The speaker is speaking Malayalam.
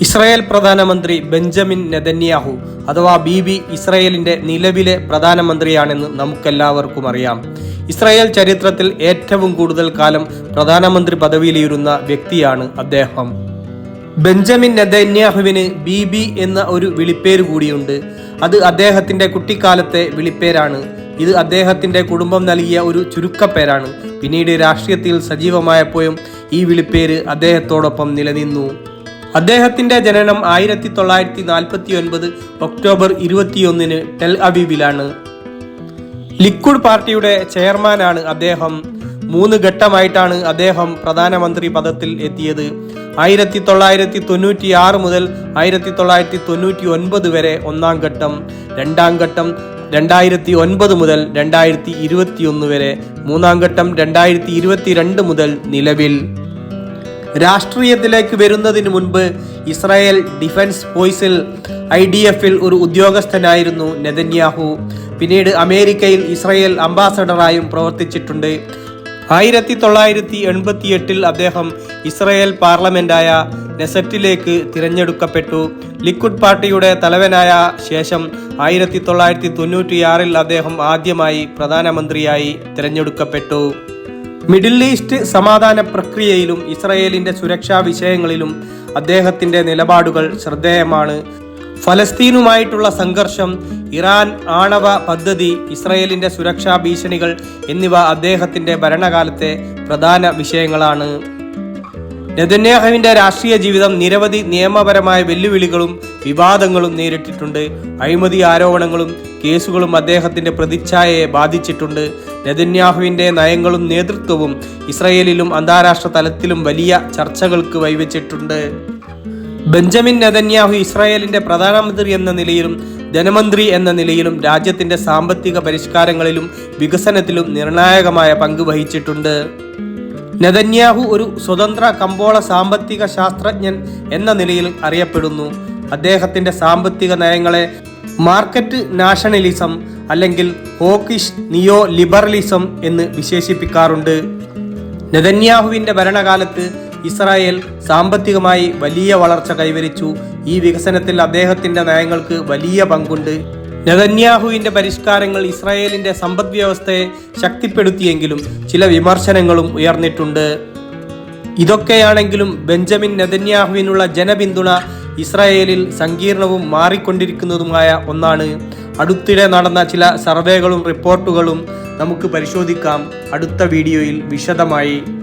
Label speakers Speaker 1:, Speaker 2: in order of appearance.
Speaker 1: ഇസ്രായേൽ പ്രധാനമന്ത്രി ബെഞ്ചമിൻ നെതന്യാഹു അഥവാ ബി ബി ഇസ്രായേലിന്റെ നിലവിലെ പ്രധാനമന്ത്രിയാണെന്ന് നമുക്കെല്ലാവർക്കും അറിയാം. ഇസ്രായേൽ ചരിത്രത്തിൽ ഏറ്റവും കൂടുതൽ കാലം പ്രധാനമന്ത്രി പദവിയിലിരുന്ന വ്യക്തിയാണ് അദ്ദേഹം. ബെഞ്ചമിൻ നെതന്യാഹുവിന് ബി ബി എന്ന ഒരു വിളിപ്പേര് കൂടിയുണ്ട്. അത് അദ്ദേഹത്തിന്റെ കുട്ടിക്കാലത്തെ വിളിപ്പേരാണ്. ഇത് അദ്ദേഹത്തിന്റെ കുടുംബം നൽകിയ ഒരു ചുരുക്കപ്പേരാണ്. പിന്നീട് രാഷ്ട്രീയത്തിൽ സജീവമായപ്പോഴും ഈ വിളിപ്പേര് അദ്ദേഹത്തോടൊപ്പം നിലനിന്നു. അദ്ദേഹത്തിന്റെ ജനനം ആയിരത്തി തൊള്ളായിരത്തി നാൽപ്പത്തി ഒൻപത് ഒക്ടോബർ ഇരുപത്തിയൊന്നിന് ടെൽ അബീബിലാണ്. ലിക്വിഡ് പാർട്ടിയുടെ ചെയർമാനാണ് അദ്ദേഹം. മൂന്ന് ഘട്ടമായിട്ടാണ് അദ്ദേഹം പ്രധാനമന്ത്രി പദത്തിൽ എത്തിയത്. ആയിരത്തി തൊള്ളായിരത്തി തൊണ്ണൂറ്റി ആറ് മുതൽ ആയിരത്തി തൊള്ളായിരത്തി തൊണ്ണൂറ്റി ഒൻപത് വരെ ഒന്നാം ഘട്ടം രണ്ടാം ഘട്ടം രണ്ടായിരത്തി ഒൻപത് മുതൽ രണ്ടായിരത്തി ഇരുപത്തിയൊന്ന് വരെ മൂന്നാം ഘട്ടം രണ്ടായിരത്തി ഇരുപത്തിരണ്ട് മുതൽ നിലവിൽ. രാഷ്ട്രീയത്തിലേക്ക് വരുന്നതിന് മുൻപ് ഇസ്രായേൽ ഡിഫൻസ് ഫോഴ്സിൽ ഐ ഡി എഫിൽ ഒരു ഉദ്യോഗസ്ഥനായിരുന്നു നെതന്യാഹു. പിന്നീട് അമേരിക്കയിൽ ഇസ്രായേൽ അംബാസഡറായും പ്രവർത്തിച്ചിട്ടുണ്ട്. ആയിരത്തി തൊള്ളായിരത്തി എൺപത്തി എട്ടിൽ അദ്ദേഹം ഇസ്രായേൽ പാർലമെന്റായ നെസറ്റിലേക്ക് തിരഞ്ഞെടുക്കപ്പെട്ടു. ലിക്വിഡ് പാർട്ടിയുടെ തലവനായ ശേഷം ആയിരത്തി തൊള്ളായിരത്തി തൊണ്ണൂറ്റിയാറിൽ അദ്ദേഹം ആദ്യമായി പ്രധാനമന്ത്രിയായി തിരഞ്ഞെടുക്കപ്പെട്ടു. മിഡിൽ ഈസ്റ്റ് സമാധാന പ്രക്രിയയിലും ഇസ്രയേലിന്റെ സുരക്ഷാ വിഷയങ്ങളിലും അദ്ദേഹത്തിന്റെ നിലപാടുകൾ ശ്രദ്ധേയമാണ്. ഫലസ്തീനുമായിട്ടുള്ള സംഘർഷം ഇറാൻ ആണവ പദ്ധതി ഇസ്രയേലിന്റെ സുരക്ഷാ ഭീഷണികൾ എന്നിവ അദ്ദേഹത്തിന്റെ ഭരണകാലത്തെ പ്രധാന വിഷയങ്ങളാണ്. നെതന്യാഹുവിന്റെ രാഷ്ട്രീയ ജീവിതം നിരവധി നിയമപരമായ വെല്ലുവിളികളും വിവാദങ്ങളും നേരിട്ടിട്ടുണ്ട്. അഴിമതി ആരോപണങ്ങളും കേസുകളും അദ്ദേഹത്തിന്റെ പ്രതിച്ഛായയെ ബാധിച്ചിട്ടുണ്ട്. നെതന്യാഹുവിന്റെ നയങ്ങളും നേതൃത്വവും ഇസ്രയേലിലും അന്താരാഷ്ട്ര തലത്തിലും വലിയ ചർച്ചകൾക്ക് വൈവച്ചിട്ടുണ്ട് ബെഞ്ചമിൻ നെതന്യാഹു ഇസ്രായേലിന്റെ പ്രധാനമന്ത്രി എന്ന നിലയിലും ധനമന്ത്രി എന്ന നിലയിലും രാജ്യത്തിന്റെ സാമ്പത്തിക പരിഷ്കാരങ്ങളിലും വികസനത്തിലും നിർണായകമായ പങ്ക് വഹിച്ചിട്ടുണ്ട്. നെതന്യാഹു ഒരു സ്വതന്ത്ര കമ്പോള സാമ്പത്തിക ശാസ്ത്രജ്ഞൻ എന്ന നിലയിൽ അറിയപ്പെടുന്നു. അദ്ദേഹത്തിന്റെ സാമ്പത്തിക നയങ്ങളെ മാർക്കറ്റ് നാഷണലിസം അല്ലെങ്കിൽ ഹോക്കിഷ് നിയോ ലിബറലിസം എന്ന് വിശേഷിപ്പിക്കാറുണ്ട്. നെതന്യാഹുവിന്റെ ഭരണകാലത്ത് ഇസ്രായേൽ സാമ്പത്തികമായി വലിയ വളർച്ച കൈവരിച്ചു. ഈ വികസനത്തിൽ അദ്ദേഹത്തിന്റെ നയങ്ങൾക്ക് വലിയ പങ്കുണ്ട്. നെതന്യാഹുവിന്റെ പരിഷ്കാരങ്ങൾ ഇസ്രായേലിന്റെ സമ്പദ് വ്യവസ്ഥയെ ശക്തിപ്പെടുത്തിയെങ്കിലും ചില വിമർശനങ്ങളും ഉയർന്നിട്ടുണ്ട്. ഇതൊക്കെയാണെങ്കിലും ബെഞ്ചമിൻ നെതന്യാഹുവിനുള്ള ജനപിന്തുണ ഇസ്രായേലിൽ സങ്കീർണവും മാറിക്കൊണ്ടിരിക്കുന്നതുമായ ഒന്നാണ്. അടുത്തിടെ നടന്ന ചില സർവേകളും റിപ്പോർട്ടുകളും നമുക്ക് പരിശോധിക്കാം. അടുത്ത വീഡിയോയിൽ വിശദമായി.